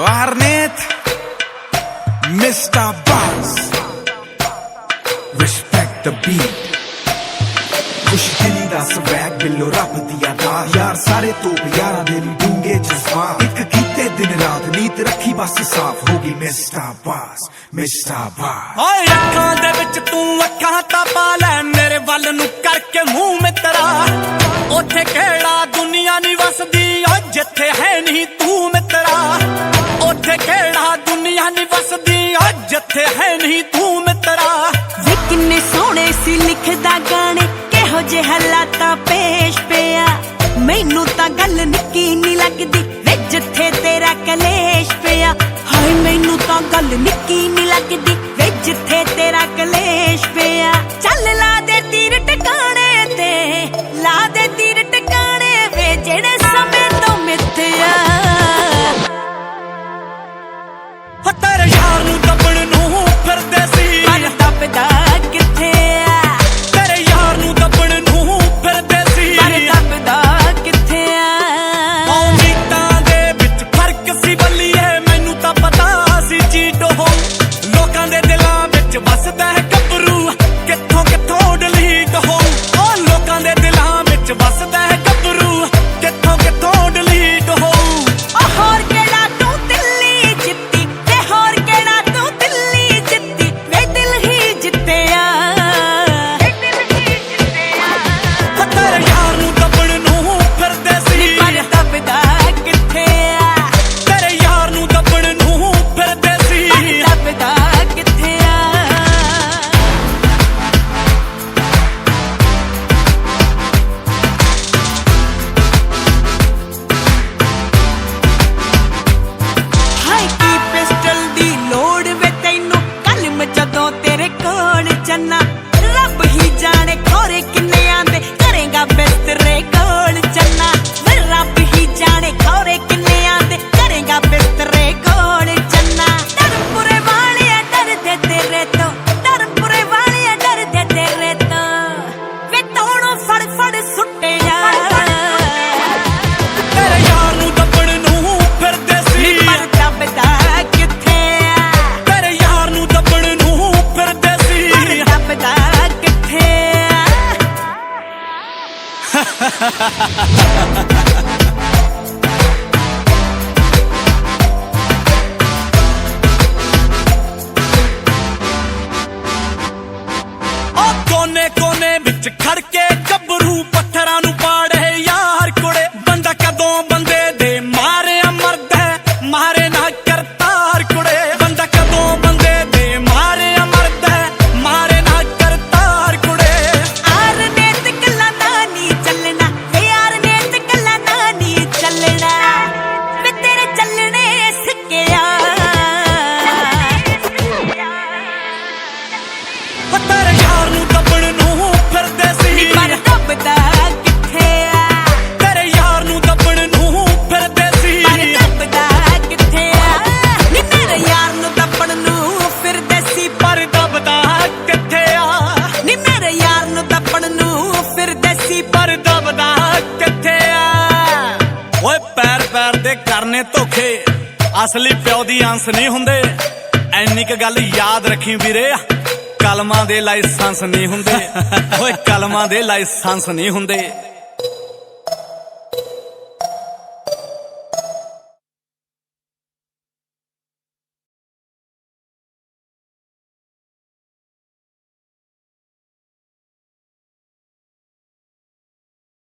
Larnet Mr. Buzz. Respect the beat. ਖੁਸ਼ ਦਿਲੀ ਦਾ swag ਬਿੱਲੋ ਰੱਬ ਦੀਆਂ ਦਾ ਯਾਰ ਸਾਰੇ ਤੋਂ ਪਿਆਰਾ ਦੇ ਨੂੰ ਡੂੰਗੇ ਜਜ਼ਬਾ ਇੱਕ ਕੀਤੇ ਦਿਨ ਰਾਤ ਨੀਤ ਰੱਖੀ ਬਸ ਸਾਫ਼ ਹੋ ਗਈ ਮਿਸਟਰ ਬਾਸ ਮਿਸਟਰ ਬਾਸ ਓਏ ਅੱਖਾਂ ਦੇ ਵਿੱਚ ਤੂੰ ਅੱਖਾਂ ਤਾਂ ਪਾ ਲੈ, ਮੇਰੇ ਵੱਲ ਨੂੰ ਕਰਕੇ ਮੂੰਹ ਮਿੱਤਰਾ। ਉੱਥੇ ਕਿਹੜਾ ਦੁਨੀਆ ਕੋਨੇ ਕੋਨੇ ਵਿੱਚ ਖੜ ਕੇ ਸੀ ਪਰ ਦਬਦਾ ਕਿੱਥੇ ਆ? ਓਏ ਪੈਰ ਪੈਰ ਦੇ ਕਰਨੇ ਧੋਖੇ। ਅਸਲੀ ਪਿਓ ਦੀ ਅੰਸ ਨਹੀਂ ਹੁੰਦੇ। ਐਨੀ ਕ ਗੱਲ ਯਾਦ ਰੱਖੀ ਵੀਰੇ। ਕਲਮਾਂ ਦੇ ਲਾਇਸੈਂਸ ਨਹੀਂ ਹੁੰਦੇ। ਓਏ ਕਲਮਾਂ ਦੇ ਲਾਇਸੈਂਸ ਨਹੀਂ ਹੁੰਦੇ।